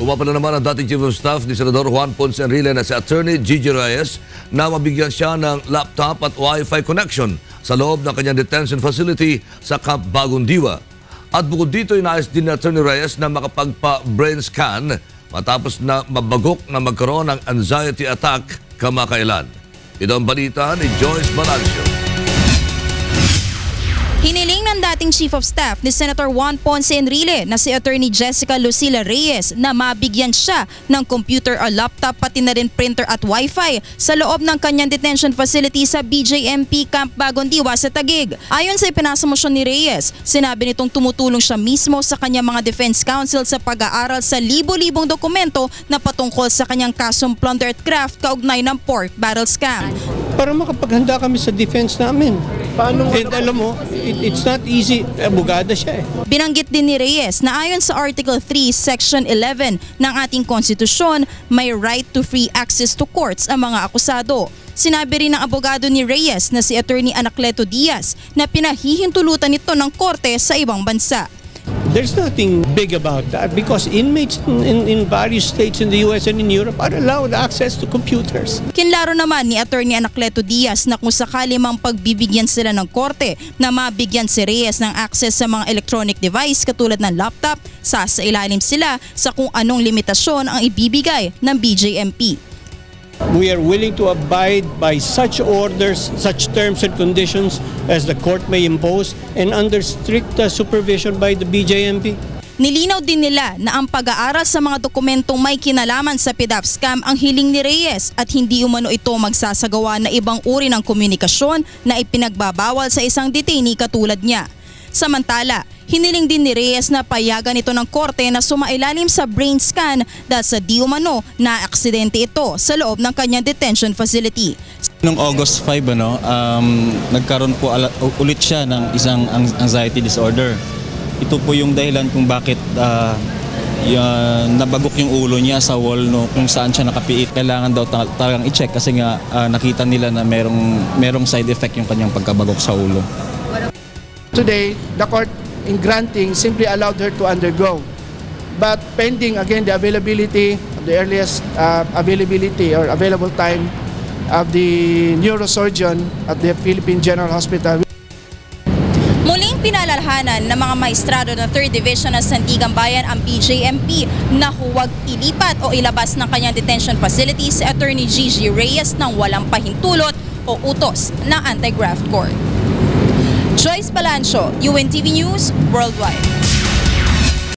Umapala naman ang dating Chief of Staff ni Senador Juan Ponce Enrile na si Attorney Gigi Reyes na mabigyan siya ng laptop at Wi-Fi connection sa loob ng kanyang detention facility sa Camp Bagong Diwa. At bukod dito, inayos din ni Attorney Reyes na makapagpa-brain scan matapos na mabagok na magkaroon ng anxiety attack kamakailan. Ito ang balita ni Joyce Balancio. Hiniling ng dating Chief of Staff ni Senator Juan Ponce Enrile na si Attorney Jessica Lucila Reyes na mabigyan siya ng computer o laptop pati na rin printer at wifi sa loob ng kanyang detention facility sa BJMP Camp Bagondiwa sa Tagig. Ayon sa ipinasamosyon ni Reyes, sinabi nitong tumutulong siya mismo sa kanyang mga defense counsel sa pag-aaral sa libo-libong dokumento na patungkol sa kanyang kasong plunder at craft kaugnay ng pork barrel scam. para makapaghanda kami sa defense namin. Paano And alam mo, it- it's not easy. Abogada siya eh. Binanggit din ni Reyes na ayon sa Article 3, Section 11 ng ating konstitusyon, may right to free access to courts ang mga akusado. Sinabi rin ng abogado ni Reyes na si Attorney Anacleto Diaz na pinahihintulutan ito ng korte sa ibang bansa. There's nothing big about that because inmates in, in, in various states in the US and in Europe are allowed access to computers. Kinlaro naman ni Attorney Anacleto Diaz na kung sakali mang pagbibigyan sila ng korte na mabigyan si Reyes ng access sa mga electronic device katulad ng laptop, sasailalim sila sa kung anong limitasyon ang ibibigay ng BJMP. We are willing to abide by such orders, such terms and conditions as the court may impose and under strict supervision by the BJMP. Nilinaw din nila na ang pag-aaral sa mga dokumentong may kinalaman sa PDAP scam ang hiling ni Reyes at hindi umano ito magsasagawa na ibang uri ng komunikasyon na ipinagbabawal sa isang detainee katulad niya. Samantala, hiniling din ni Reyes na payagan ito ng korte na sumailalim sa brain scan dahil sa di umano na aksidente ito sa loob ng kanyang detention facility. Noong August 5, ano, um, nagkaroon po ulit siya ng isang ang- anxiety disorder. Ito po yung dahilan kung bakit ah, ya- nabagok yung ulo niya sa wall no, kung saan siya nakapiit. Kailangan daw ta- talagang i-check kasi nga ah, nakita nila na merong, merong side effect yung kanyang pagkabagok sa ulo. Today, the court in granting simply allowed her to undergo. But pending again the availability, the earliest uh, availability or available time of the neurosurgeon at the Philippine General Hospital. Muling pinalalhanan ng mga maestrado ng 3rd Division ng Sandigan Bayan ang BJMP na huwag ilipat o ilabas ng kanyang detention facility si Attorney Gigi Reyes ng walang pahintulot o utos ng anti-graft court. Joyce Balancho, UNTV News, Worldwide.